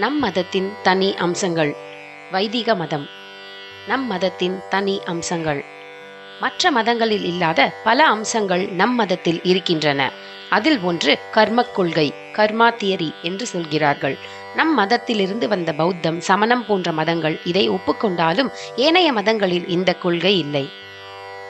நம் மதத்தின் தனி அம்சங்கள். வைதிக மதம். நம் மதத்தின் தனி அம்சங்கள். மற்ற மதங்களில் இல்லாத பல அம்சங்கள் நம் மதத்தில் இருக்கின்றன. அதில் ஒன்று கர்மக் கொள்கை கர்மா தியரி என்று சொல்கிறார்கள். நம் மதத்திலிருந்து வந்த பௌத்தம் சமணம் போன்ற மதங்கள் இதை ஒப்புக்கொண்டாலும் ஏனைய மதங்களில் இந்த கொள்கை இல்லை.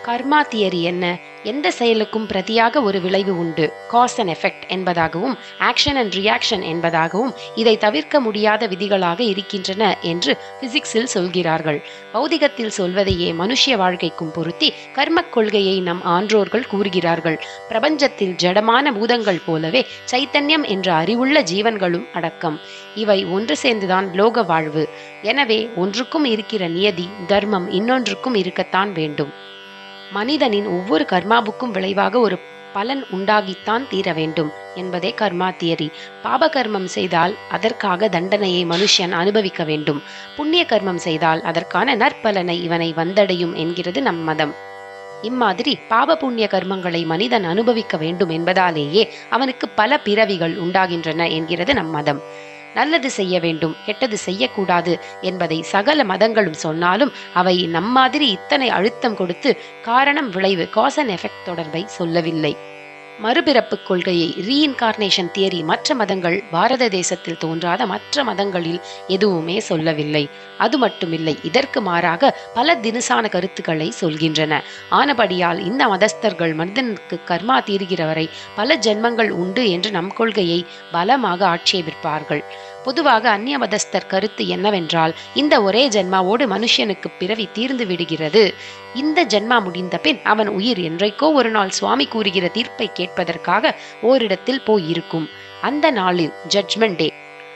கர்மா தியரி என்ன? எந்த செயலுக்கும் பிரதியாக ஒரு விளைவு உண்டு. காஸ் அண்ட் எஃபெக்ட் என்பதாகவும் ஆக்ஷன் அண்ட் ரியாக்ஷன் என்பதாகவும் இதை தவிர்க்க முடியாத விதிகளாக இருக்கின்றன என்று பிசிக்ஸில் சொல்கிறார்கள். பௌதிகத்தில் சொல்வதையே மனுஷிய வாழ்க்கைக்கும் பொருத்தி கர்மக் கொள்கையை நம் ஆன்றோர்கள் கூறுகிறார்கள். பிரபஞ்சத்தில் ஜடமான பூதங்கள் போலவே சைத்தன்யம் என்ற அறிவுள்ள ஜீவன்களும் அடக்கம். இவை ஒன்று சேர்ந்துதான் லோக வாழ்வு. எனவே ஒன்றுக்கும் இருக்கிற நியதி தர்மம் இன்னொன்றுக்கும் இருக்கத்தான் வேண்டும். மனிதனின் ஒவ்வொரு கர்மாவுக்கும் விளைவாக ஒரு பலன் உண்டாகித்தான் தீர வேண்டும் என்பதே கர்மா தியரி. பாப கர்மம் செய்தால் அதற்காக தண்டனையை மனுஷன் அனுபவிக்க வேண்டும். புண்ணிய கர்மம் செய்தால் அதற்கான நற்பலனை இவனை வந்தடையும் என்கிறது நம் மதம். இம்மாதிரி பாப புண்ணிய கர்மங்களை மனிதன் அனுபவிக்க வேண்டும் என்பதாலேயே அவனுக்கு பல பிறவிகள் உண்டாகின்றன என்கிறது நம் மதம். நல்லது செய்ய வேண்டும் கெட்டது செய்யக்கூடாது என்பதை சகல மதங்களும் சொன்னாலும் அவை நம்மாதிரி இத்தனை அழுத்தம் கொடுத்து காரணம் விளைவு காஸ் அண்ட் எஃபெக்ட் தொடர்பை சொல்லவில்லை. மறுபிறப்பு கொள்கையை ரீஇன்கார்னேஷன் தியரி மற்ற மதங்கள் பாரத தேசத்தில் தோன்றாத மற்ற மதங்களில் எதுவுமே சொல்லவில்லை. அது மட்டுமில்லை இதற்கு மாறாக பல தினுசான கருத்துக்களை சொல்கின்றன. ஆனபடியால் இந்த மதஸ்தர்கள் மனிதனுக்கு கர்மா தீர்கிறவரை பல ஜென்மங்கள் உண்டு என்று நம் கொள்கையை பலமாக ஆட்சேபிப்பார்கள். பொதுவாக அந்நிய மதஸ்தர் கருத்து என்னவென்றால் இந்த ஒரே ஜென்மாவோடு மனுஷனுக்கு பிறவி தீர்ந்து விடுகிறது. இந்த ஜென்மா முடிந்த பின் அவன் உயிர் என்றைக்கோ ஒரு நாள் சுவாமி கூறுகிற தீர்ப்பை கேட்பதற்காக ஓரிடத்தில் போயிருக்கும். அந்த நாளில் ஜட்ஜ்மெண்ட் டே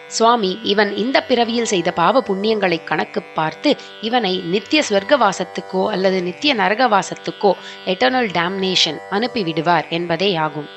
சுவாமி இவன் இந்த பிறவியில் செய்த பாவ புண்ணியங்களை கணக்கு பார்த்து இவனை நித்திய ஸ்வர்க்கவாசத்துக்கோ அல்லது நித்திய நரகவாசத்துக்கோ எட்டர்னல் டேம்னேஷன் அனுப்பிவிடுவார் என்பதே ஆகும்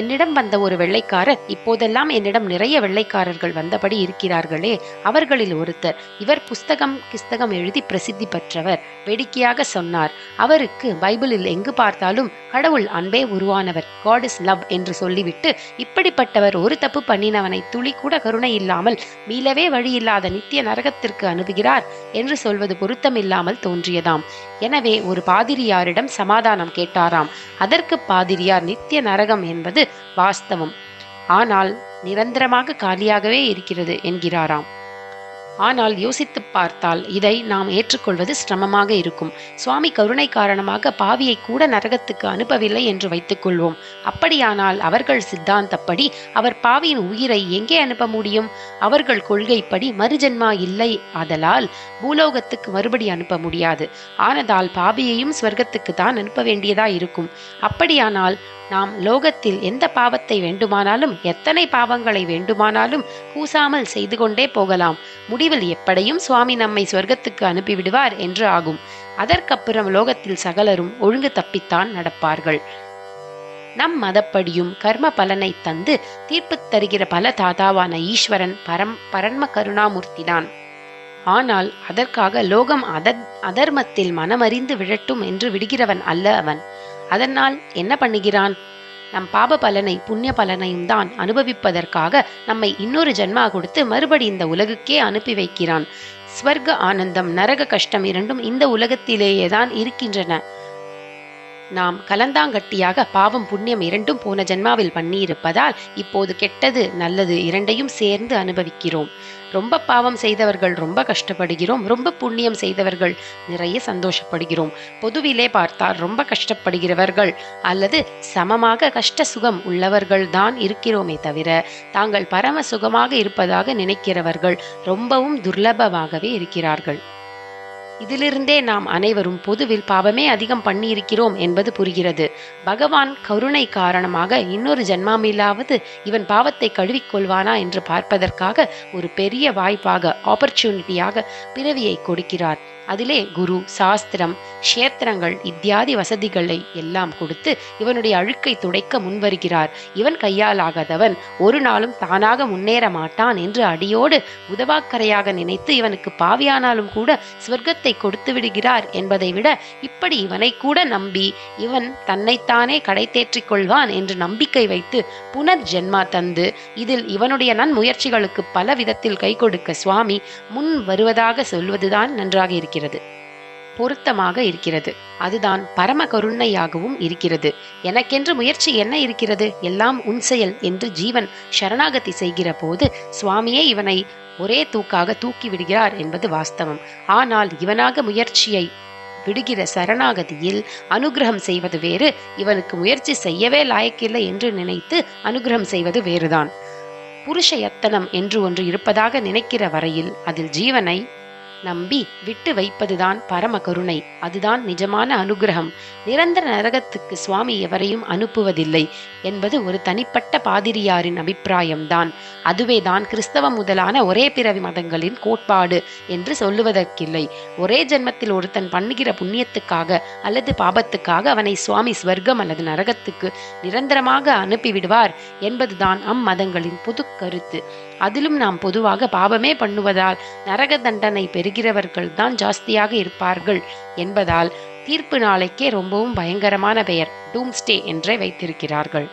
என்னிடம் வந்த ஒரு வெள்ளைக்காரர் இப்போதெல்லாம் என்னிடம் நிறைய வெள்ளைக்காரர்கள் வந்தபடி இருக்கிறார்களே அவர்களில் ஒருத்தர். இவர் புஸ்தகம் கிஸ்தகம் எழுதி பிரசித்தி பெற்றவர். வேடிக்கையாக சொன்னார் அவருக்கு பைபிளில் எங்கு பார்த்தாலும் கடவுள் அன்பே உருவானவர். காட் இஸ் லவ் என்று சொல்லிவிட்டு இப்படிப்பட்டவர் ஒரு தப்பு பண்ணினவனை துளி கூட கருணை இல்லாமல் மீளவே வழியில்லாத நித்திய நரகத்திற்கு அனுப்புகிறார் என்று சொல்வது பொருத்தமில்லாமல் தோன்றியதாம். எனவே ஒரு பாதிரியாரிடம் சமாதானம் கேட்டாராம். அதற்கு பாதிரியார் நித்திய நரகம் என்பது வாஸ்தவம். ஆனால் நிரந்தரமாக காலியாகவே இருக்கிறது என்கிறாராம். ஆனால் யோசித்து பார்த்தால் இதை நாம் ஏற்றுக்கொள்வது சிரமமாக இருக்கும். சுவாமி கருணை காரணமாக பாவியை கூட நரகத்துக்கு அனுப்பவில்லை என்று வைத்துக்கொள்வோம் அப்படியானால் அவர்கள் சித்தாந்தப்படி அவர் பாவியின் உயிரை எங்கே அனுப்ப முடியும்? அவர்கள் கொள்கைப்படி மறுஜென்மா இல்லை. ஆதலால் பூலோகத்துக்கு மறுபடி அனுப்ப முடியாது. ஆனதால் பாவியையும் ஸ்வர்க்கத்துக்கு தான் அனுப்ப வேண்டியதா இருக்கும். அப்படியானால் நாம் லோகத்தில் எந்த பாவத்தை வேண்டுமானாலும் எத்தனை பாவங்களை வேண்டுமானாலும் கூசாமல் செய்து கொண்டே போகலாம். முடிவில் எப்படியும் சுவாமி நம்மை சொர்க்கத்துக்கு அனுப்பிவிடுவார் என்று ஆகும். அதற்கப்புறம் லோகத்தில் சகலரும் ஒழுங்கு தப்பித்தான் நடப்பார்கள். நம் மதப்படியும் கர்ம பலனை தந்து தீர்ப்பு தருகிற பல தாதாவான ஈஸ்வரன் பரம் பரன்ம கருணாமூர்த்திதான். ஆனால் அதற்காக லோகம் அத அதர்மத்தில் மனமறிந்து விழட்டும் என்று விடுகிறவன் அல்ல அவன். அதனால் என்ன பண்ணுகிறான்? நம் பாப பலனை புண்ணிய பலனையும் தான் அனுபவிப்பதற்காக நம்மை இன்னொரு ஜென்மா கொடுத்து மறுபடி இந்த உலகுக்கே அனுப்பி வைக்கிறான். ஸ்வர்க ஆனந்தம் நரக கஷ்டம் இரண்டும் இந்த உலகத்திலேயே தான் இருக்கின்றன. நாம் கலந்தாங்கட்டியாக பாவம் புண்ணியம் இரண்டும் போன ஜென்மாவில் பண்ணியிருப்பதால் இப்போது கெட்டது நல்லது இரண்டையும் சேர்ந்து அனுபவிக்கிறோம். ரொம்ப பாவம் செய்தவர்கள் ரொம்ப கஷ்டப்படுகிறோம். ரொம்ப புண்ணியம் செய்தவர்கள் நிறைய சந்தோஷப்படுகிறோம். பொதுவிலே பார்த்தால் ரொம்ப கஷ்டப்படுகிறவர்கள் அல்லது சமமாக கஷ்ட சுகம் உள்ளவர்கள் தான் இருக்கிறோமே தவிர தாங்கள் பரம சுகமாக இருப்பதாக நினைக்கிறவர்கள் ரொம்பவும் துர்லபமாகவே இருக்கிறார்கள். இதிலிருந்தே நாம் அனைவரும் பொதுவில் பாவமே அதிகம் பண்ணியிருக்கிறோம் என்பது புரிகிறது. பகவான் கருணை காரணமாக இன்னொரு ஜென்மாமிலாவது இவன் பாவத்தை கழுவிக்கொள்வானா என்று பார்ப்பதற்காக ஒரு பெரிய வாய்ப்பாக ஆப்பர்ச்சுனிட்டியாக பிறவியை கொடுக்கிறார். அதிலே குரு சாஸ்திரம் க்ஷேத்திரங்கள் இத்தியாதி வசதிகளை எல்லாம் கொடுத்து இவனுடைய அழுக்கை துடைக்க முன்வருகிறார். இவன் கையாலாகாதவன் ஒரு நாளும் தானாக முன்னேற மாட்டான் என்று அடியோடு உதவாக்கரையாக நினைத்து இவனுக்கு பாவியானாலும் கூட சுவர்க்கத்தை கொடுத்து விடுகிறார் என்பதை விட இப்படி இவனை கூட நம்பி இவன் தன்னைத்தானே கடை தேற்றிக் கொள்வான் என்று நம்பிக்கை வைத்து புனர் ஜென்மா தந்து இதில் இவனுடைய நன்முயற்சிகளுக்கு பல விதத்தில் கை கொடுக்க சுவாமி முன் வருவதாக சொல்வதுதான் நன்றாக இருக்கிறது. இருக்கிறது. பொருத்தமாக இருக்கிறது. அதுதான் பரம கருணையாகவும் இருக்கிறது. எனக்கென்று முயற்சி என்ன இருக்கிறது? எல்லாம் உன் செயல் என்று ஜீவன் சரணாகதி செய்கிற போது சுவாமியே இவனை ஒரே தூக்காக தூக்கி விடுகிறார் என்பது வாஸ்தவம். ஆனால் இவனாக முயற்சியை விடுகிற சரணாகதியில் அனுகிரகம் செய்வது வேறு இவனுக்கு முயற்சி செய்யவே லாயக்கில்லை என்று நினைத்து அனுகிரகம் செய்வது வேறுதான். புருஷ யத்தனம் என்று ஒன்று இருப்பதாக நினைக்கிற வரையில் அதில் ஜீவனை நம்பி விட்டு வைப்பதுதான் பரம கருணை. அதுதான் நிஜமான அனுகிரகம். நிரந்தர நரகத்துக்கு சுவாமி எவரையும் அனுப்புவதில்லை என்பது ஒரு தனிப்பட்ட பாதிரியாரின் அபிப்பிராயம்தான். அதுவேதான் கிறிஸ்தவம் முதலான ஒரே பிறவி மதங்களின் கோட்பாடு என்று சொல்லுவதற்கில்லை. ஒரே ஜென்மத்தில் ஒருத்தன் பண்ணுகிற புண்ணியத்துக்காக அல்லது பாபத்துக்காக அவனை சுவாமி ஸ்வர்க்கம் அல்லது நரகத்துக்கு நிரந்தரமாக அனுப்பிவிடுவார் என்பதுதான் அம்மதங்களின் புது கருத்து அதிலும் நாம் பொதுவாக பாபமே பண்ணுவதால் நரக தண்டனை பெறுகிறவர்கள் தான் ஜாஸ்தியாக இருப்பார்கள் என்பதால் தீர்ப்பு நாளைக்கே ரொம்பவும் பயங்கரமான பெயர் டூம்ஸ்டே என்றே வைத்திருக்கிறார்கள்.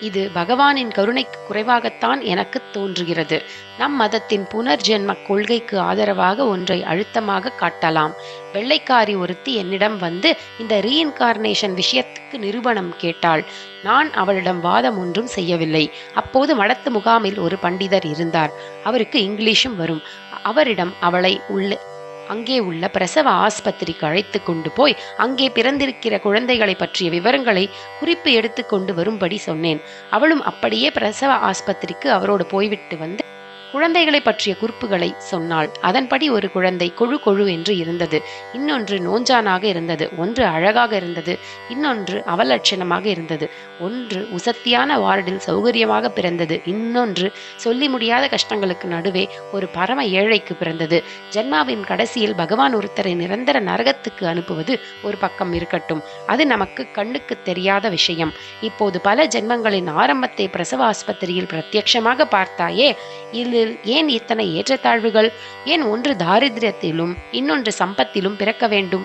இது பகவானின் கருணைக்கு குறைவாகத்தான் எனக்கு தோன்றுகிறது. நம் மதத்தின் புனர்ஜென்ம கொள்கைக்கு ஆதரவாக ஒன்றை அழுத்தமாக காட்டலாம். வெள்ளைக்காரி ஒருத்தி என்னிடம் வந்து இந்த ரீஇன்கார்னேஷன் விஷயத்துக்கு நிரூபணம் கேட்டாள். நான் அவளிடம் வாதம் ஒன்றும் செய்யவில்லை. அப்போது மடத்து முகாமில் ஒரு பண்டிதர் இருந்தார். அவருக்கு இங்கிலீஷும் வரும். அவரிடம் அவளை உள்ள அங்கே உள்ள பிரசவ ஆஸ்பத்திரிக்கு அழைத்து கொண்டு போய் அங்கே பிறந்திருக்கிற குழந்தைகளை பற்றிய விவரங்களை குறிப்பு எடுத்து கொண்டு வரும்படி சொன்னேன். அவளும் அப்படியே பிரசவ ஆஸ்பத்திரிக்கு அவரோடு போய்விட்டு வந்து குழந்தைகளை பற்றிய குறிப்புகளை சொன்னாள். அதன்படி ஒரு குழந்தை கொழு கொழு என்று இருந்தது. இன்னொன்று நோஞ்சானாக இருந்தது. ஒன்று அழகாக இருந்தது. இன்னொன்று அவலட்சணமாக இருந்தது. ஒன்று உசத்தியான வார்டில் சௌகரியமாக பிறந்தது. இன்னொன்று சொல்லி முடியாத கஷ்டங்களுக்கு நடுவே ஒரு பரம ஏழைக்கு பிறந்தது. ஜென்மாவின் கடைசியில் பகவான் ஒருத்தரை நிரந்தர நரகத்துக்கு அனுப்புவது ஒரு பக்கம் இருக்கட்டும். அது நமக்கு கண்ணுக்கு தெரியாத விஷயம். இப்போது பல ஜென்மங்களின் ஆரம்பத்தை பிரசவ ஆஸ்பத்திரியில் பிரத்யட்சமாக பார்த்தாயே இதில் ஏன் இத்தனை ஏற்றத்தாழ்வுகள்? ஏன் ஒன்று தாரித்திரத்திலும் இன்னொன்று சம்பத்திலும் பிறக்க வேண்டும்?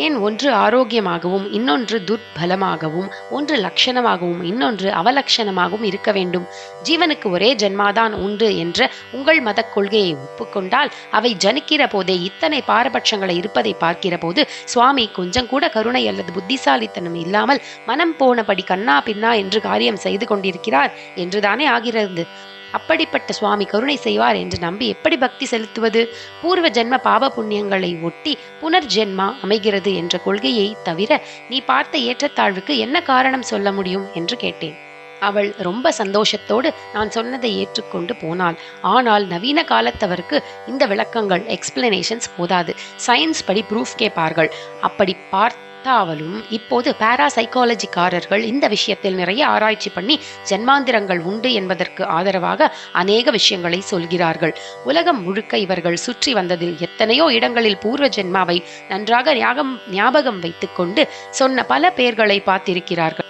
ஏன் ஒன்று ஆரோக்கியமாகவும் இன்னொன்று துர்பலமாகவும் ஒன்று லட்சணமாகவும் இன்னொன்று அவலட்சணமாகவும் இருக்க வேண்டும்? ஜீவனுக்கு ஒரே ஜென்மாதான் உண்டு என்ற உங்கள் மத கொள்கையை ஒப்புக்கொண்டால் அவை ஜனிக்கிற போதே இத்தனை பாரபட்சங்களை இருப்பதை பார்க்கிற போது சுவாமி கொஞ்சம் கூட கருணை அல்லது புத்திசாலித்தனம் இல்லாமல் மனம் போனபடி கண்ணா பின்னா என்று காரியம் செய்து கொண்டிருக்கிறார் என்றுதானே ஆகிறது? அப்படிப்பட்ட சுவாமி கருணை செய்வார் என்று நம்பி எப்படி பக்தி செலுத்துவது? பூர்வ ஜென்ம பாப புண்ணியங்களை ஒட்டி புனர்ஜென்மா அமைகிறது என்ற கொள்கையை தவிர நீ பார்த்த ஏற்றத்தாழ்வுக்கு என்ன காரணம் சொல்ல முடியும்? என்று கேட்டேன். அவள் ரொம்ப சந்தோஷத்தோடு நான் சொன்னதை ஏற்றுக்கொண்டு போனாள். ஆனால் நவீன காலத்தவருக்கு இந்த விளக்கங்கள் எக்ஸ்பிளனேஷன்ஸ் போதாது. சயின்ஸ் படி ப்ரூஃப் கேட்பார்கள். அப்படி பார்த்தாவலும் இப்போது பாராசைக்காலஜிக்காரர்கள் இந்த விஷயத்தில் நிறைய ஆராய்ச்சி பண்ணி ஜென்மாந்திரங்கள் உண்டு என்பதற்கு ஆதரவாக அநேக விஷயங்களை சொல்கிறார்கள். உலகம் முழுக்க இவர்கள் சுற்றி வந்ததில் எத்தனையோ இடங்களில் பூர்வ ஜென்மாவை நன்றாக ஞாபகம் ஞாபகம் வைத்துக்கொண்டு சொன்ன பல பேர்களை பார்த்திருக்கிறார்கள்.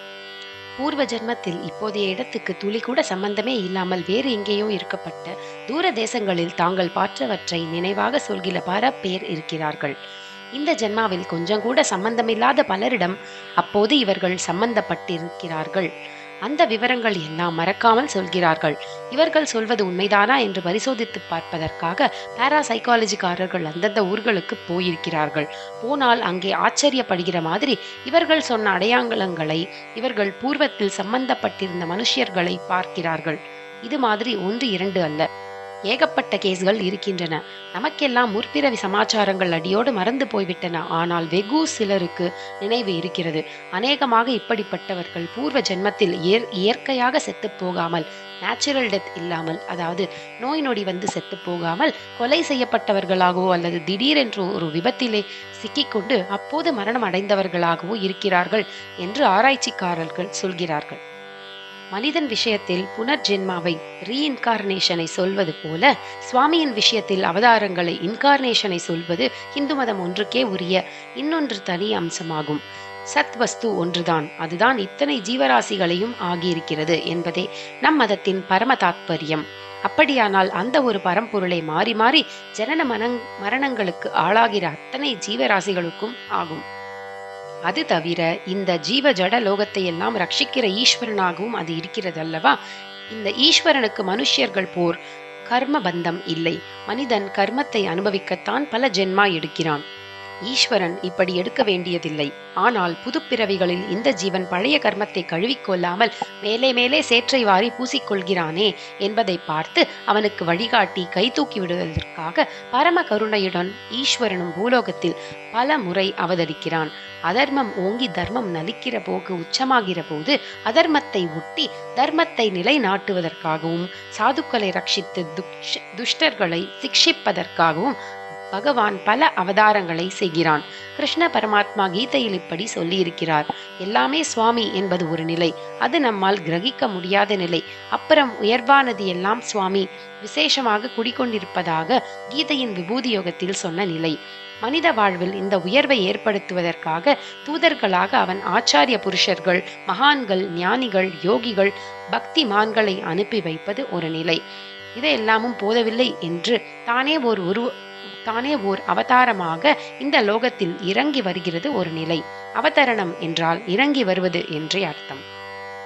பூர்வ ஜென்மத்தில் இப்போதைய இடத்துக்கு துளி கூட சம்பந்தமே இல்லாமல் வேறு எங்கேயோ இருக்கப்பட்ட தூர தேசங்களில் தாங்கள் பாற்றவற்றை நினைவாக சொல்கிற பல பேர் இருக்கிறார்கள். இந்த ஜென்மாவில் கொஞ்சம் கூட சம்பந்தமில்லாத பலரிடம் அப்போது இவர்கள் சம்பந்தப்பட்டிருக்கிறார்கள். அந்த விவரங்கள் எல்லாம் மறக்காமல் சொல்கிறார்கள். இவர்கள் சொல்வது உண்மைதானா என்று பரிசோதித்து பார்ப்பதற்காக பாராசைக்காலஜிக்காரர்கள் அந்தந்த ஊர்களுக்கு போயிருக்கிறார்கள். போனால் அங்கே ஆச்சரியப்படுகிற மாதிரி இவர்கள் சொன்ன அடையாளங்களை இவர்கள் பூர்வத்தில் சம்பந்தப்பட்டிருந்த மனுஷியர்களை பார்க்கிறார்கள். இது மாதிரி ஒன்று இரண்டு அல்ல. ஏகப்பட்ட கேஸ்கள் இருக்கின்றன. நமக்கெல்லாம் முற்பிறவி சமாச்சாரங்கள் அடியோடு மறந்து போய்விட்டன. ஆனால் வெகு சிலருக்கு நினைவு இருக்கிறது. அநேகமாக இப்படிப்பட்டவர்கள் பூர்வ ஜென்மத்தில் இயற் இயற்கையாக செத்து போகாமல் நேச்சுரல் டெத் இல்லாமல் அதாவது நோய் நொடி வந்து செத்து போகாமல் கொலை செய்யப்பட்டவர்களாகவோ அல்லது திடீரென்று ஒரு விபத்திலே சிக்கிக்கொண்டு அப்போது மரணம் அடைந்தவர்களாகவோ இருக்கிறார்கள் என்று ஆராய்ச்சிக்காரர்கள் சொல்கிறார்கள். மனிதன் விஷயத்தில் புனர்ஜென்மாவை ரீஇன்கார்னேஷனை சொல்வது போல சுவாமியின் விஷயத்தில் அவதாரங்களை இன்கார்னேஷனை சொல்வது இந்து மதம் ஒன்றுக்கே உரிய இன்னொன்று தனி அம்சமாகும். சத் வஸ்து ஒன்றுதான். அதுதான் இத்தனை ஜீவராசிகளையும் ஆகியிருக்கிறது என்பதே நம் மதத்தின் பரம தாத்பரியம். அப்படியானால் அந்த ஒரு பரம்பொருளை மாறி மாறி ஜனன மனங் மரணங்களுக்கு ஆளாகிற அத்தனை ஜீவராசிகளுக்கும் ஆகும். அது தவிர இந்த ஜீவ ஜட லோகத்தை எல்லாம் ரட்சிக்கிற ஈஸ்வரனாகவும் அது இருக்கிறது அல்லவா இந்த ஈஸ்வரனுக்கு மனுஷியர்கள் போர் கர்ம பந்தம் இல்லை. மனிதன் கர்மத்தை அனுபவிக்கத்தான் பல ஜென்மா எடுக்கிறான். ஈஸ்வரன் இப்படி எடுக்க வேண்டியதில்லை. ஆனால் புதுப்பிறவிகளில் இந்த ஜீவன் பழைய கர்மத்தை கழுவிக்கொள்ளாமல் மேலே மேலே சேற்றை வாரி பூசிக்கொள்கிறானே என்பதை பார்த்து அவனுக்கு வழிகாட்டி கை தூக்கி விடுவதற்காக பரம கருணையுடன் ஈஸ்வரனும் பூலோகத்தில் பல முறை அவதரிக்கிறான். அதர்மம் ஓங்கி தர்மம் நலிக்கிற போக்கு உச்சமாகிற போது அதர்மத்தை ஒட்டி தர்மத்தை நிலைநாட்டுவதற்காகவும் சாதுக்களை ரட்சித்து துஷ்டர்களை சிக்ஷிப்பதற்காகவும் பகவான் பல அவதாரங்களை செய்கிறான். கிருஷ்ண பரமாத்மா கீதையில் இப்படி சொல்லியிருக்கிறார். எல்லாமே சுவாமி என்பது ஒரு நிலை. அது நம்மால் கிரகிக்க முடியாத நிலை. அப்புறம் உயர்வானது எல்லாம் சுவாமி. விசேஷமாக குடிக்கொண்டிருப்பதாக கீதையின் விபூதி யோகத்தில் சொன்ன நிலை. மனித வாழ்வில் இந்த உயர்வை ஏற்படுத்துவதற்காக தூதர்களாக அவன் ஆச்சாரிய புருஷர்கள் மகான்கள் ஞானிகள் யோகிகள் பக்தி மான்களை அனுப்பி வைப்பது ஒரு நிலை. இதையெல்லாமும் போதவில்லை என்று தானே ஒரு உருவ தானே ஓர் அவதாரமாக இந்த லோகத்தில் இறங்கி வருகிறது ஒரு நிலை. அவதரணம் என்றால் இறங்கி வருவது என்றே அர்த்தம்.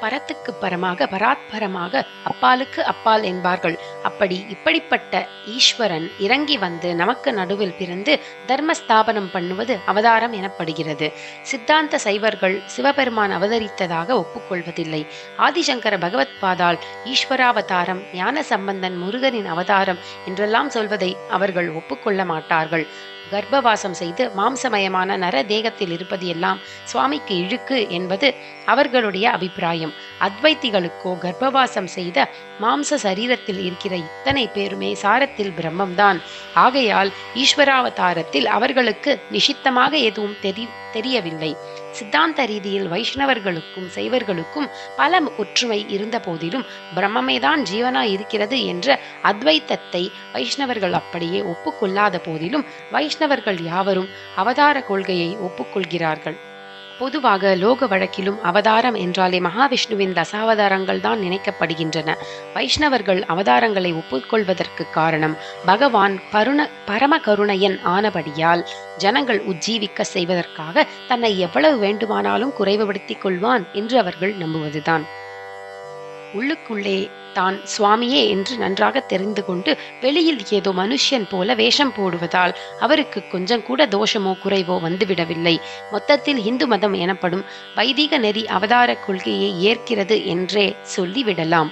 பரத்துக்கு பரமாக பராத்பரமாக அப்பாலுக்கு அப்பால் என்பார்கள். அப்படி இப்படிப்பட்ட ஈஸ்வரன் இறங்கி வந்து நமக்கு நடுவில் பிறந்து தர்ம ஸ்தாபனம் பண்ணுவது அவதாரம் எனப்படுகிறது. சித்தாந்த சைவர்கள் சிவபெருமான் அவதரித்ததாக ஒப்புக்கொள்வதில்லை. ஆதிசங்கர பகவத் பாதால் ஈஸ்வராவதாரம் ஞான சம்பந்தன் முருகனின் அவதாரம் என்றெல்லாம் சொல்வதை அவர்கள் ஒப்புக்கொள்ள மாட்டார்கள். கர்ப்பவாசம் செய்து மாம்சமயமான நர தேகத்தில் இருப்பது எல்லாம் சுவாமிக்கு இழுக்கு என்பது அவர்களுடைய அபிப்பிராயம். அத்வைத்திகளுக்கோ கர்ப்பவாசம் செய்த மாம்ச சரீரத்தில் இருக்கிற இத்தனை பேருமே சாரத்தில் பிரம்மம்தான். ஆகையால் ஈஸ்வராவதாரத்தில் அவர்களுக்கு நிஷித்தமாக எதுவும் தெரி தெரியவில்லை. சித்தாந்த ரீதியில் வைஷ்ணவர்களுக்கும் சைவர்களுக்கும் பல ஒற்றுமை இருந்த போதிலும் பிரம்மமேதான் ஜீவனா இருக்கிறது என்ற அத்வைத்தத்தை வைஷ்ணவர்கள் அப்படியே ஒப்புக்கொள்ளாத போதிலும் வைஷ்ணவர்கள் யாவரும் அவதார கொள்கையை ஒப்புக்கொள்கிறார்கள். பொதுவாக லோக வழக்கிலும் அவதாரம் என்றாலே மகாவிஷ்ணுவின் தசாவதாரங்கள் தான் நினைக்கப்படுகின்றன. வைஷ்ணவர்கள் அவதாரங்களை ஒப்புக்கொள்வதற்கு காரணம் பகவான் பருண பரம கருணையன் ஆனபடியால் ஜனங்கள் உஜ்ஜீவிக்க செய்வதற்காக தன்னை எவ்வளவு வேண்டுமானாலும் குறைவுபடுத்திக் கொள்வான் என்று அவர்கள் நம்புவதுதான். உள்ளுக்குள்ளே தான் சுவாமியே என்று நன்றாக தெரிந்து கொண்டு வெளியில் ஏதோ மனுஷ்யன் போல வேஷம் போடுவதால் அவருக்கு கொஞ்சம் கூட தோஷமோ குறைவோ வந்துவிடவில்லை. மொத்தத்தில் இந்து மதம் எனப்படும் வைதிக நெறி அவதார கொள்கையை ஏற்கிறது என்றே சொல்லிவிடலாம்.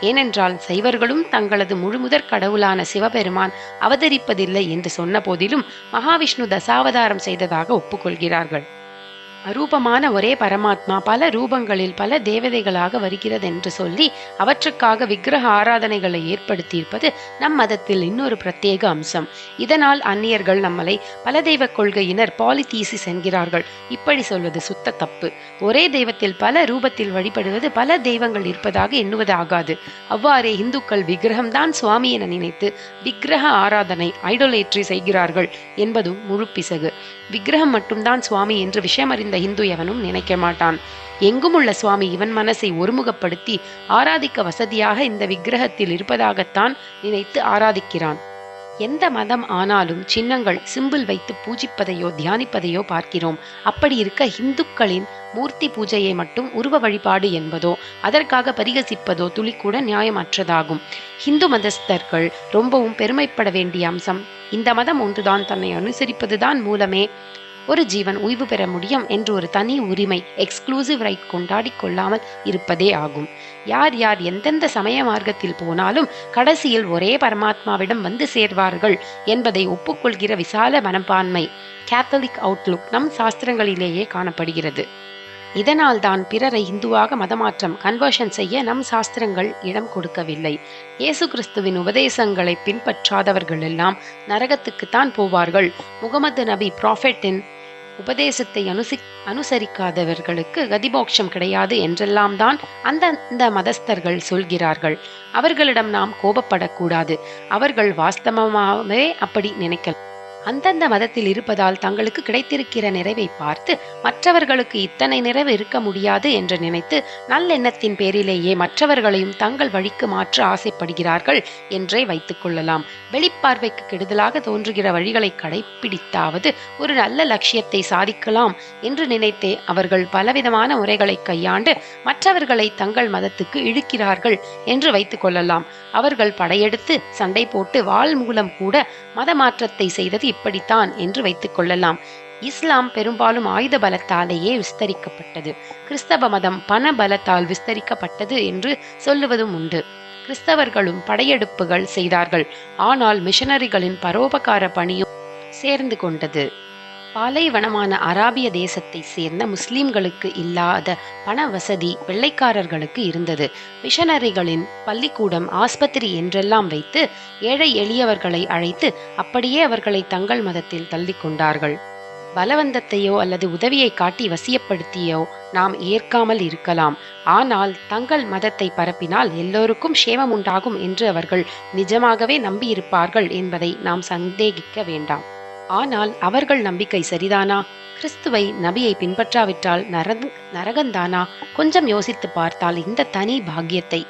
ஏனென்றால் சைவர்களும் தங்களது முழுமுதற் கடவுளான சிவபெருமான் அவதரிப்பதில்லை என்று சொன்ன போதிலும் மகாவிஷ்ணு தசாவதாரம் செய்ததாக ஒப்புக்கொள்கிறார்கள். அரூபமான ஒரே பரமாத்மா பல ரூபங்களில் பல தேவதைகளாக வருகிறது என்று சொல்லி அவற்றுக்காக விக்கிரக ஆராதனைகளை ஏற்படுத்தியிருப்பது நம் மதத்தில் இன்னொரு பிரத்யேக அம்சம். இதனால் அந்நியர்கள் நம்மளை பல தெய்வ கொள்கையினர் பாலிதீசிஸ் என்கிறார்கள். இப்படி சொல்வது சுத்த தப்பு. ஒரே தெய்வத்தில் பல ரூபத்தில் வழிபடுவது பல தெய்வங்கள் இருப்பதாக எண்ணுவது ஆகாது அவ்வாறே இந்துக்கள் விக்கிரகம்தான் சுவாமி என நினைத்து விக்கிரக ஆராதனை ஐடோலேட்ரி செய்கிறார்கள் என்பதும் முழு பிசகு விக்கிரகம் மட்டும்தான் சுவாமி என்று விஷயமறிந்த இந்து எவனும் நினைக்க மாட்டான். எங்கும் உள்ள சுவாமி இவன் மனசை ஒருமுகப்படுத்தி ஆராதிக்க வசதியாக இந்த விக்கிரகத்தில் இருப்பதாகத்தான் நினைத்து ஆராதிக்கிறான். எந்த மதம் ஆனாலும் சின்னங்கள் சிம்பிள் வைத்து பூஜிப்பதையோ தியானிப்பதையோ பார்க்கிறோம். அப்படி இருக்க இந்துக்களின் மூர்த்தி பூஜையை மட்டும் உருவ வழிபாடு என்பதோ அதற்காக பரிகசிப்பதோ துளிக்கூட நியாயமற்றதாகும். ஹிந்து மதஸ்தர்கள் ரொம்பவும் பெருமைப்பட வேண்டிய அம்சம் இந்த மதம் ஒன்றுதான் தன்னை அனுசரிப்பதுதான் மூலமே ஒரு ஜீவன் ஓய்வு பெற முடியும் என்று ஒரு தனி உரிமை எக்ஸ்க்ளூசிவ் ரைட் கொண்டாடி கொள்ளாமல் இருப்பதே ஆகும். யார் யார் எந்தெந்த சமய மார்க்கத்தில் போனாலும் கடைசியில் ஒரே பரமாத்மாவிடம் வந்து சேர்வார்கள் என்பதை ஒப்புக்கொள்கிற விசால மனப்பான்மை கேத்தலிக் அவுட்லுக் நம் சாஸ்திரங்களிலேயே காணப்படுகிறது. இதனால் தான் பிறரை இந்துவாக மதமாற்றம் கன்வர்ஷன் செய்ய நம் சாஸ்திரங்கள் இடம் கொடுக்கவில்லை. இயேசு கிறிஸ்துவின் உபதேசங்களை பின்பற்றாதவர்கள் எல்லாம் நரகத்துக்குத்தான் போவார்கள். முகமது நபி ப்ராஃபெட்டின் உபதேசத்தை அனுசி அனுசரிக்காதவர்களுக்கு கதிமோட்சம் கிடையாது என்றெல்லாம் தான் அந்தந்த மதஸ்தர்கள் சொல்கிறார்கள். அவர்களிடம் நாம் கோபப்படக்கூடாது. அவர்கள் வாஸ்தவமாகவே அப்படி நினைக்கலாம் அந்தந்த மதத்தில் இருப்பதால் தங்களுக்கு கிடைத்திருக்கிற நிறைவை பார்த்து மற்றவர்களுக்கு இத்தனை நிறைவு இருக்க முடியாது என்று நினைத்து நல்லெண்ணத்தின் பேரிலேயே மற்றவர்களையும் தங்கள் வழிக்கு மாற்ற ஆசைப்படுகிறார்கள் என்றே வைத்துக் கொள்ளலாம். வெளிப்பார்வைக்கு கெடுதலாக தோன்றுகிற வழிகளை கடைப்பிடித்தாவது ஒரு நல்ல லட்சியத்தை சாதிக்கலாம் என்று நினைத்தே அவர்கள் பலவிதமான முறைகளை கையாண்டு மற்றவர்களை தங்கள் மதத்துக்கு இழுக்கிறார்கள் என்று வைத்துக் கொள்ளலாம். அவர்கள் படையெடுத்து சண்டை போட்டு வாள் மூலம் கூட மத மாற்றத்தை செய்தது இப்படித்தான் என்று வைத்துக் கொள்ளலாம். இஸ்லாம் பெரும்பாலும் ஆயுத பலத்தாலேயே விஸ்தரிக்கப்பட்டது. கிறிஸ்தவ மதம் பண பலத்தால் விஸ்தரிக்கப்பட்டது என்று சொல்லுவதும் உண்டு. கிறிஸ்தவர்களும் படையெடுப்புகள் செய்தார்கள். ஆனால் மிஷனரிகளின் பரோபகார பணியும் சேர்ந்து கொண்டது. பாலைவனமான அராபிய தேசத்தை சேர்ந்த முஸ்லிம்களுக்கு இல்லாத பண வசதி வெள்ளைக்காரர்களுக்கு இருந்தது. மிஷனரிகளின் பள்ளிக்கூடம் ஆஸ்பத்திரி என்றெல்லாம் வைத்து ஏழை எளியவர்களை அழைத்து அப்படியே அவர்களை தங்கள் மதத்தில் தள்ளி கொண்டார்கள். பலவந்தத்தையோ அல்லது உதவியை காட்டி வசியப்படுத்தியோ நாம் ஏற்காமல் இருக்கலாம். ஆனால் தங்கள் மதத்தை பரப்பினால் எல்லோருக்கும் சேமம் உண்டாகும் என்று அவர்கள் நிஜமாகவே நம்பியிருப்பார்கள் என்பதை நாம் சந்தேகிக்க வேண்டாம். ஆனால் அவர்கள் நம்பிக்கை சரிதானா? கிறிஸ்துவை நபியை பின்பற்றாவிட்டால் நரகந்தானா? கொஞ்சம் யோசித்து பார்த்தால் இந்த தனி பாக்கியத்தை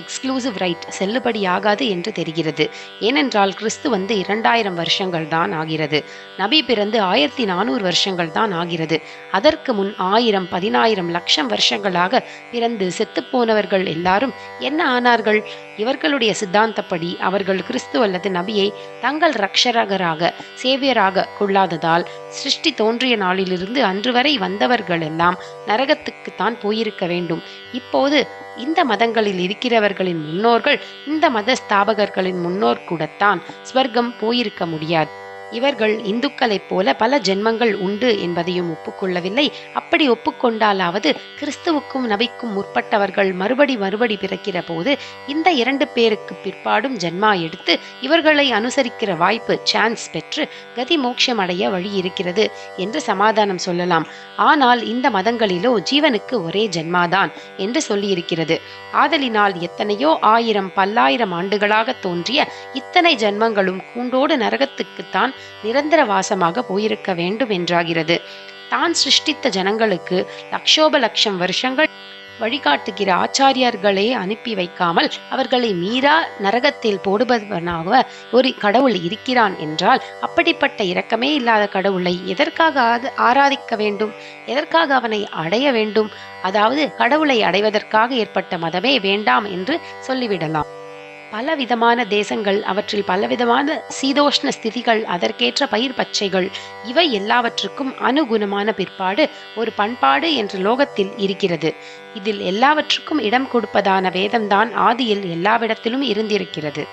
எக்ஸ்க்ளூசிவ் ரைட் செல்லுபடியாகாது என்று தெரிகிறது. ஏனென்றால் கிறிஸ்து வந்து இரண்டாயிரம் வருஷங்கள் தான் ஆகிறது. நபி பிறந்து ஆயிரத்தி நானூறு வருஷங்கள் தான் ஆகிறது. அதற்கு முன் ஆயிரம் பதினாயிரம் லட்சம் வருஷங்களாக பிறந்து செத்துப்போனவர்கள் எல்லாரும் என்ன ஆனார்கள்? இவர்களுடைய சித்தாந்தப்படி அவர்கள் கிறிஸ்து அல்லது நபியை தங்கள் ரக்ஷரகராக சேவியராக கொள்ளாததால் சிருஷ்டி தோன்றிய நாளிலிருந்து அன்று வரை வந்தவர்கள் எல்லாம் நரகத்துக்குத்தான் போயிருக்க வேண்டும். இப்போது இந்த மதங்களில் இருக்கிறவர்களின் முன்னோர்கள் இந்த மத ஸ்தாபகர்களின் முன்னோர் கூடத்தான் ஸ்வர்க்கம் போயிருக்க முடியாது. இவர்கள் இந்துக்களைப் போல பல ஜென்மங்கள் உண்டு என்பதையும் ஒப்புக்கொள்ளவில்லை. அப்படி ஒப்புக்கொண்டாலாவது கிறிஸ்துவுக்கும் நபிக்கும் முற்பட்டவர்கள் மறுபடி மறுபடி பிறக்கிற போது இந்த இரண்டு பேருக்கு பிற்பாடும் ஜென்மா எடுத்து இவர்களை அனுசரிக்கிற வாய்ப்பு சான்ஸ் பெற்று கதி மோட்சம் அடைய வழி இருக்கிறது என்று சமாதானம் சொல்லலாம். ஆனால் இந்த மதங்களிலோ ஜீவனுக்கு ஒரே ஜென்மாதான் என்று சொல்லியிருக்கிறது. ஆதலினால் எத்தனையோ ஆயிரம் பல்லாயிரம் ஆண்டுகளாக தோன்றிய இத்தனை ஜென்மங்களும் கூண்டோடு நரகத்துக்குத்தான் நிரந்தர வாசமாக போயிருக்க வேண்டும் என்றாகிறது. தான் சிருஷ்டித்த ஜனங்களுக்கு லட்சோப லட்சம் வருஷங்கள் வழிகாட்டுகிற ஆச்சாரியர்களே அனுப்பி வைக்காமல் அவர்களை மீறா நரகத்தில் போடுபவனாக ஒரு கடவுள் இருக்கிறான் என்றால் அப்படிப்பட்ட இரக்கமே இல்லாத கடவுளை எதற்காக ஆத- ஆராதிக்க வேண்டும்? எதற்காக அவனை அடைய வேண்டும்? அதாவது கடவுளை அடைவதற்காக ஏற்பட்ட மதமே வேண்டாம் என்று சொல்லிவிடலாம். பலவிதமான தேசங்கள் அவற்றில் பலவிதமான சீதோஷ்ண ஸ்திதிகள் அதற்கேற்ற பயிர் பச்சைகள் இவை எல்லாவற்றுக்கும் அனுகுணமான பிற்பாடு ஒரு பண்பாடு என்ற லோகத்தில் இருக்கிறது. இதில் எல்லாவற்றுக்கும் இடம் கொடுப்பதான வேதம்தான் ஆதியில் எல்லாவிடத்திலும் இருந்திருக்கிறது.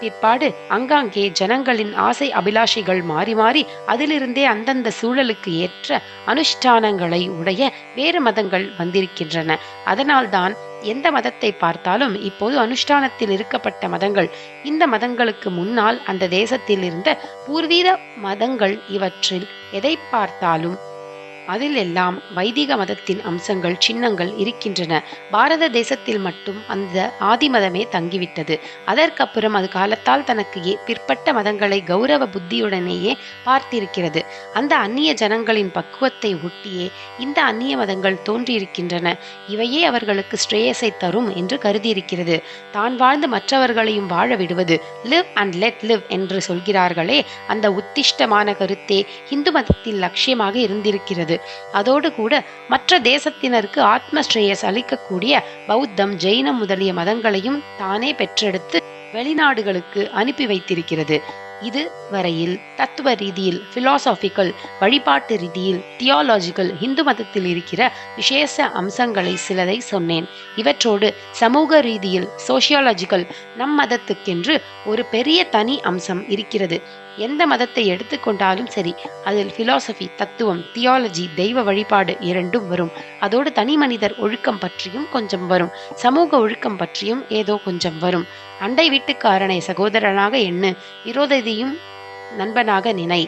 பிற்பாடு அங்காங்கே ஜனங்களின் ஆசை அபிலாஷைகள் மாறி மாறி அதிலிருந்தே அந்தந்த சூழலுக்கு ஏற்ற அனுஷ்டானங்களை உடைய வேறு மதங்கள் வந்திருக்கின்றன. அதனால்தான் எந்த மதத்தை பார்த்தாலும் இப்போது அனுஷ்டானத்தில் இருக்கப்பட்ட மதங்கள் இந்த மதங்களுக்கு முன்னால் அந்த தேசத்தில் இருந்த பூர்வீக மதங்கள் இவற்றில் எதை பார்த்தாலும் அதில் எல்லாம் வைதிக மதத்தின் அம்சங்கள் சின்னங்கள் இருக்கின்றன. பாரத தேசத்தில் மட்டும் அந்த ஆதிமதமே தங்கிவிட்டது. அதற்கப்புறம் அது காலத்தால் தனக்கு பிற்பட்ட மதங்களை கௌரவ புத்தியுடனேயே பார்த்திருக்கிறது. அந்த அந்நிய ஜனங்களின் பக்குவத்தை ஒட்டியே இந்த அந்நிய மதங்கள் தோன்றியிருக்கின்றன. இவையே அவர்களுக்கு ஸ்ரேயஸை தரும் என்று கருதியிருக்கிறது. தான் வாழ்ந்து மற்றவர்களையும் வாழ விடுவது லிவ் அண்ட் லெட் லிவ் என்று சொல்கிறார்களே அந்த உத்திஷ்டமான கருத்தே இந்து மதத்தில் லட்சியமாக இருந்திருக்கிறது. அதோடு கூட மற்ற தேசத்தினருக்கு ஆத்மஸ்ரேயஸ் அளிக்கக்கூடிய பௌத்தம் ஜெயினம் முதலிய மதங்களையும் தானே பெற்றெடுத்து வெளிநாடுகளுக்கு அனுப்பி வைத்திருக்கிறது. இது வரையில் தத்துவ ரீதியில் பிலாசாபிக்கல் வழிபாட்டு ரீதியில் தியாலாஜிக்கல் இந்து மதத்தில் இருக்கிற விசேஷ அம்சங்களை சிலதை சொன்னேன். இவற்றோடு சமூக ரீதியில் சோசியாலஜிக்கல் நம் மதத்துக்கென்று ஒரு பெரிய தனி அம்சம் இருக்கிறது. எந்த மதத்தை எடுத்துக்கொண்டாலும் சரி அதில் பிலாசபி தத்துவம் தியாலஜி தெய்வ வழிபாடு இரண்டும் வரும். அதோடு தனி மனிதர் ஒழுக்கம் பற்றியும் கொஞ்சம் வரும். சமூக ஒழுக்கம் பற்றியும் ஏதோ கொஞ்சம் வரும். அண்டை வீட்டுக்காரனை சகோதரனாக எண்ணு விரோதத்தையும் நண்பனாக நினை.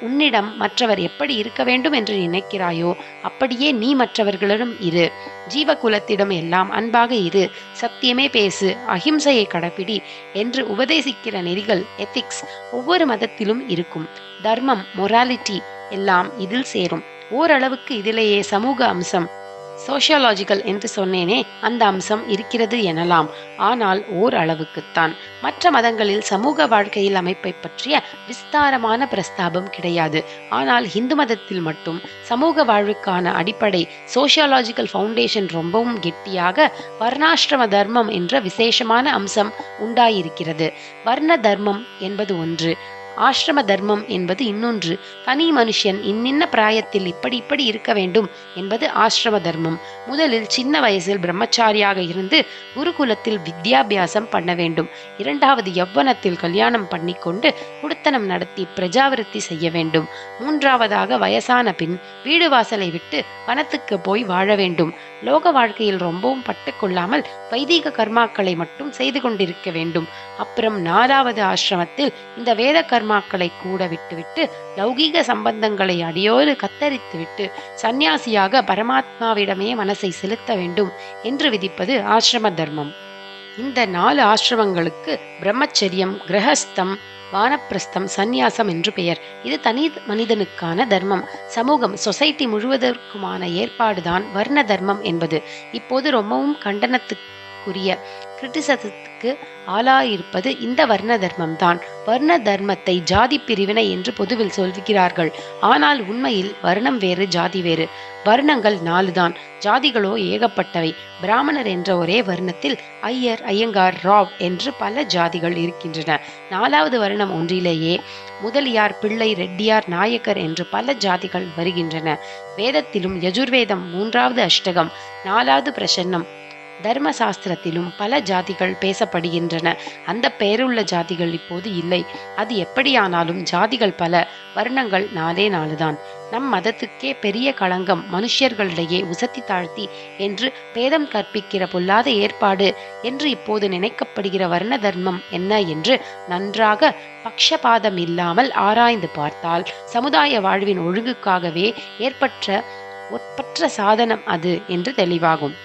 உன்னிடம் மற்றவர் எப்படி இருக்க வேண்டும் என்று நினைக்கிறாயோ அப்படியே நீ மற்றவர்களிடம் இரு. ஜீவகுலத்திடம் எல்லாம் அன்பாக இரு. சத்தியமே பேசு. அகிம்சையை கடைபிடி என்று உபதேசிக்கிற நெறிகள் எத்திக்ஸ் ஒவ்வொரு மதத்திலும் இருக்கும். தர்மம் மொராலிட்டி எல்லாம் இதில் சேரும். ஓரளவுக்கு இதிலேயே சமூக அம்சம். சோஷியாலஜிக்கல் என்று சொன்னேனே அந்த அம்சம் இருக்கிறது எனலாம். ஆனால் ஓர் அளவுக்குத்தான் மற்ற மதங்களில் சமூக வாழ்க்கையில் அமைப்பை பற்றிய விஸ்தாரமான பிரஸ்தாபம் கிடையாது. ஆனால் இந்து மதத்தில் மட்டும் சமூக வாழ்வுக்கான அடிப்படை சோஷியாலஜிக்கல் ஃபவுண்டேஷன் ரொம்பவும் கெட்டியாக வர்ணாசிரம தர்மம் என்ற விசேஷமான அம்சம் உண்டாயிருக்கிறது. வர்ண தர்மம் என்பது ஒன்று. ஆசிரம தர்மம் என்பது இன்னொன்று. தனி மனுஷன் இன்னின்ன பிராயத்தில் இப்படி இப்படி இருக்க வேண்டும் என்பது ஆசிரம தர்மம். முதலில் சின்ன வயசில் பிரம்மச்சாரியாக இருந்து குருகுலத்தில் வித்யாபியாசம் பண்ண வேண்டும். இரண்டாவது யவ்வனத்தில் கல்யாணம் பண்ணிக்கொண்டு குடுத்தனம் நடத்தி பிரஜாவிருத்தி செய்ய வேண்டும். மூன்றாவதாக வயசான பின் வீடு வாசலை விட்டு வனத்துக்கு போய் வாழ வேண்டும். லோக வாழ்க்கையில் ரொம்பவும் பட்டுக்கொள்ளாமல் வைதீக கர்மாக்களை மட்டும் செய்து கொண்டிருக்க வேண்டும். அப்புறம் நாலாவது ஆசிரமத்தில் இந்த வேத கர்மாக்களை கூட விட்டுவிட்டு லௌகீக சம்பந்தங்களை அடியோடு கத்தரித்துவிட்டு சந்நியாசியாக பரமாத்மாவிடமே மனசை செலுத்த வேண்டும் என்று விதிப்பது ஆசிரம தர்மம். இந்த நாலு ஆசிரமங்களுக்கு பிரம்மச்சரியம் கிரகஸ்தம் வானப்பிரஸ்தம் சந்நியாசம் என்று பெயர். இது தனி மனிதனுக்கான தர்மம். சமூகம் சொசைட்டி முழுவதற்குமான ஏற்பாடுதான் வர்ண தர்மம் என்பது. இப்போது ரொம்பவும் கண்டனத்துக்குரிய கிரிட்டிசத்து பிரிவினைக்கு ஆளாயிருப்பது இந்த வர்ண தர்மம்தான் வர்ண தர்மத்தை ஜாதி பிரிவினை என்று பொதுவில் சொல்கிறார்கள். ஆனால் உண்மையில் வர்ணம் வேறு ஜாதி வேறு. வர்ணங்கள் நாலுதான். ஜாதிகளோ ஏகப்பட்டவை. பிராமணர் என்ற ஒரே வர்ணத்தில் ஐயர் ஐயங்கார் ராவ் என்று பல ஜாதிகள் இருக்கின்றன. நாலாவது வர்ணம் ஒன்றிலேயே முதலியார் பிள்ளை ரெட்டியார் நாயக்கர் என்று பல ஜாதிகள் வருகின்றன. வேதத்திலும் யஜுர்வேதம் மூன்றாவது அஷ்டகம் நாலாவது பிரசன்னம் தர்ம சாஸ்திரத்திலும் பல ஜாதிகள் பேசப்படுகின்றன. அந்த பெயருள்ள ஜாதிகள் இப்போது இல்லை. அது எப்படியானாலும் ஜாதிகள் பல வர்ணங்கள் நாலே நாலுதான். நம் மதத்துக்கே பெரிய களங்கம் மனுஷர்களிடையே உசத்தி தாழ்த்தி என்று பேதம் கற்பிக்கிற பொல்லாத ஏற்பாடு என்று இப்போது நினைக்கப்படுகிற வர்ண தர்மம் என்ன என்று நன்றாக பக்ஷபாதம் இல்லாமல் ஆராய்ந்து பார்த்தால் சமுதாய வாழ்வின் ஒழுங்குக்காகவே ஏற்பட்ட ஒற்பற்ற சாதனம் அது என்று தெளிவாகும்.